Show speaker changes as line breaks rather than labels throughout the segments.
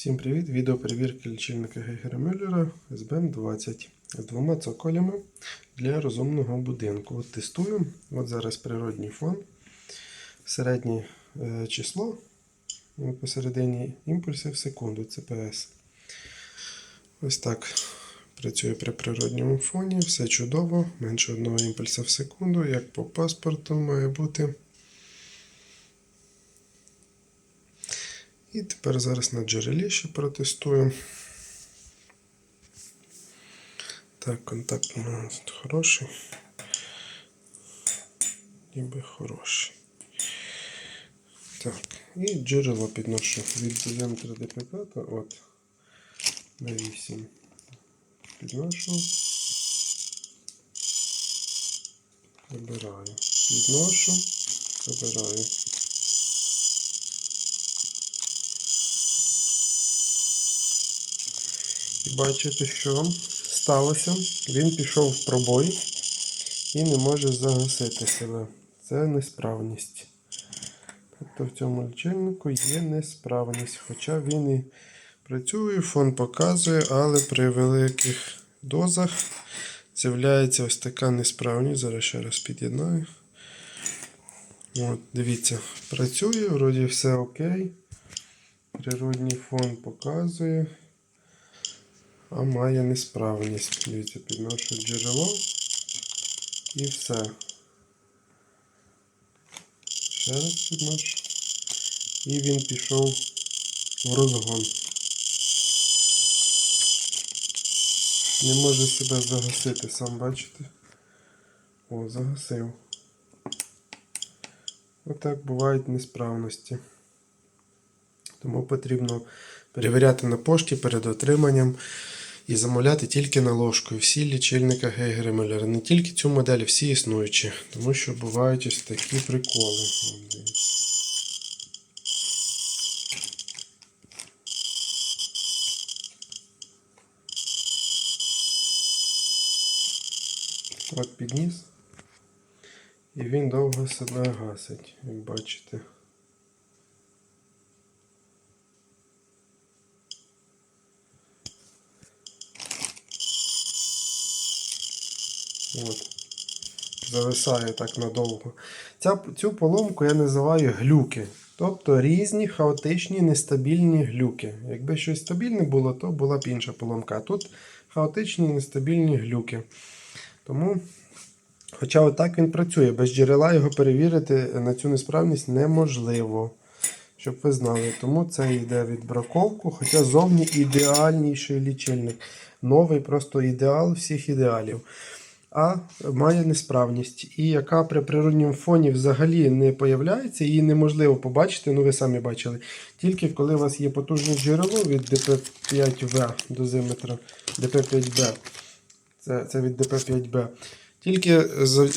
Всім привіт! Відео перевірки лічильника Гейгера Мюллера SBM20 з двома цоколями для розумного будинку. От тестую. От зараз природній фон. Середнє е, число ну, посередині імпульсів в секунду CPS. Ось так працює при природньому фоні. Все чудово. Менше одного імпульса в секунду, як по паспорту має бути. І тепер зараз на джерелі ще протестую. Так, контакт у нас тут хороший. Ніби хороший. Так, і джерело підношу від дозиметра ДПК, от на 8 підношу. Забираю. Підношу, забираю. І бачите, що сталося. Він пішов в пробой і не може загасити себе. Це несправність. Тобто в цьому лічильнику є несправність. Хоча він і працює, фон показує, але при великих дозах з'являється ось така несправність. Зараз ще раз під'єднаю. От, Дивіться, працює, вроді все окей. Природній фон показує а має несправність. Дивіться, підношу джерело і все. Ще раз підношу. І він пішов в розгон. Не може себе загасити, сам бачите? О, загасив. Отак бувають несправності. Тому потрібно перевіряти на пошті перед отриманням і замовляти тільки наложкою. Всі лічильника Гейгера. Не тільки цю модель, всі існуючі. Тому що бувають ось такі приколи. От підніс. І він довго себе гасить, як бачите. От. Зависає так надовго. Ця, цю поломку я називаю глюки. Тобто різні хаотичні нестабільні глюки. Якби щось стабільне було, то була б інша поломка. А тут хаотичні нестабільні глюки. Тому, хоча отак він працює, без джерела його перевірити на цю несправність неможливо. Щоб ви знали. Тому це йде від браковку, хоча зовні ідеальніший лічильник. Новий просто ідеал всіх ідеалів а має несправність, і яка при природньому фоні взагалі не появляється, її неможливо побачити, ну ви самі бачили. Тільки коли у вас є потужне джерело від DP5V дозиметра DP5B, це, це від DP5B. Тільки з,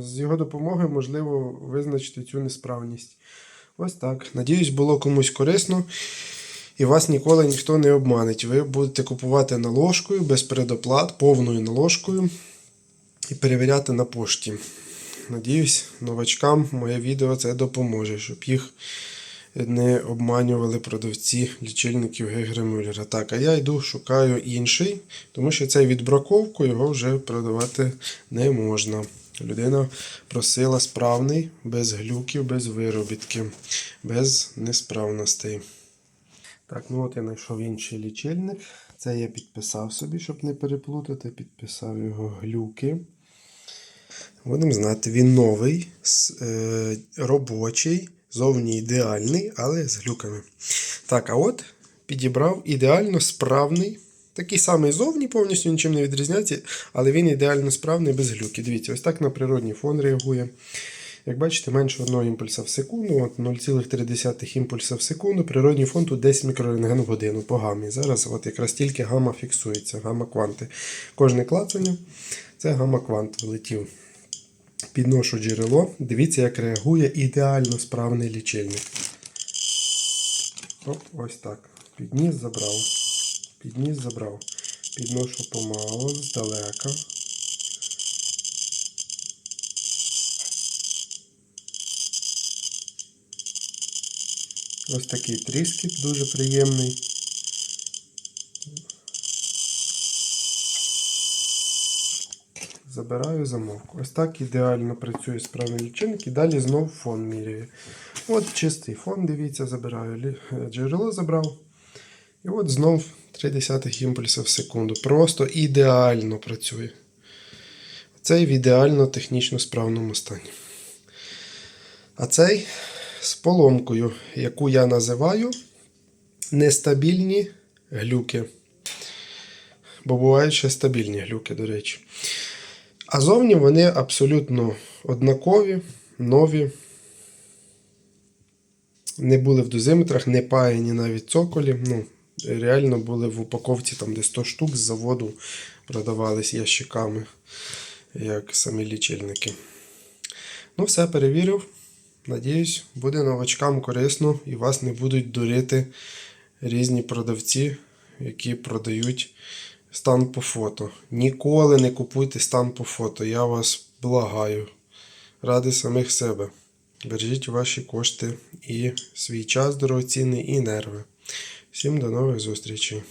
з його допомогою можливо визначити цю несправність. Ось так. Надіюсь, було комусь корисно. І вас ніколи ніхто не обманить. Ви будете купувати наложкою без передоплат, повною наложкою і перевіряти на пошті. Надіюсь, новачкам моє відео це допоможе, щоб їх не обманювали продавці лічильників Гейгера Мюллера. Так, а я йду шукаю інший, тому що цей відбраковку його вже продавати не можна. Людина просила справний, без глюків, без виробітків, без несправностей. Так, ну от я знайшов інший лічильник. Це я підписав собі, щоб не переплутати. Підписав його глюки. Будемо знати, він новий, е, робочий, зовні ідеальний, але з глюками. Так, а от підібрав ідеально справний. Такий самий зовні, повністю нічим не відрізняється, але він ідеально справний без глюки. Дивіться, ось так на природній фон реагує. Як бачите, менше 1 імпульса в секунду, от 0,3 імпульса в секунду, природній фон тут 10 мікрорентген в годину по гамі. Зараз от якраз тільки гама фіксується, гамма-кванти. Кожне клацання це гамма-квант влетів. Підношу джерело. Дивіться, як реагує ідеально справний лічильник. Оп, ось так. Підніс, забрав. Підніс, забрав. Підношу помало, здалека. Ось такий тріскіт дуже приємний. Забираю замок. Ось так ідеально працює справний лічильник і далі знов фон міряю. От чистий фон, дивіться, забираю. Джерело забрав. І от знов 0,3 імпульса в секунду. Просто ідеально працює. Цей в ідеально технічно справному стані. А цей з поломкою, яку я називаю нестабільні глюки. Бо бувають ще стабільні глюки, до речі. А зовні вони абсолютно однакові, нові. Не були в дозиметрах, не паяні навіть цоколі. Ну, реально були в упаковці там де 100 штук з заводу продавались ящиками, як самі лічильники. Ну, все перевірив. Надіюсь, буде новачкам корисно і вас не будуть дурити різні продавці, які продають стан по фото. Ніколи не купуйте стан по фото. Я вас благаю. Ради самих себе. Бережіть ваші кошти і свій час дорогоцінний, і нерви. Всім до нових зустрічей.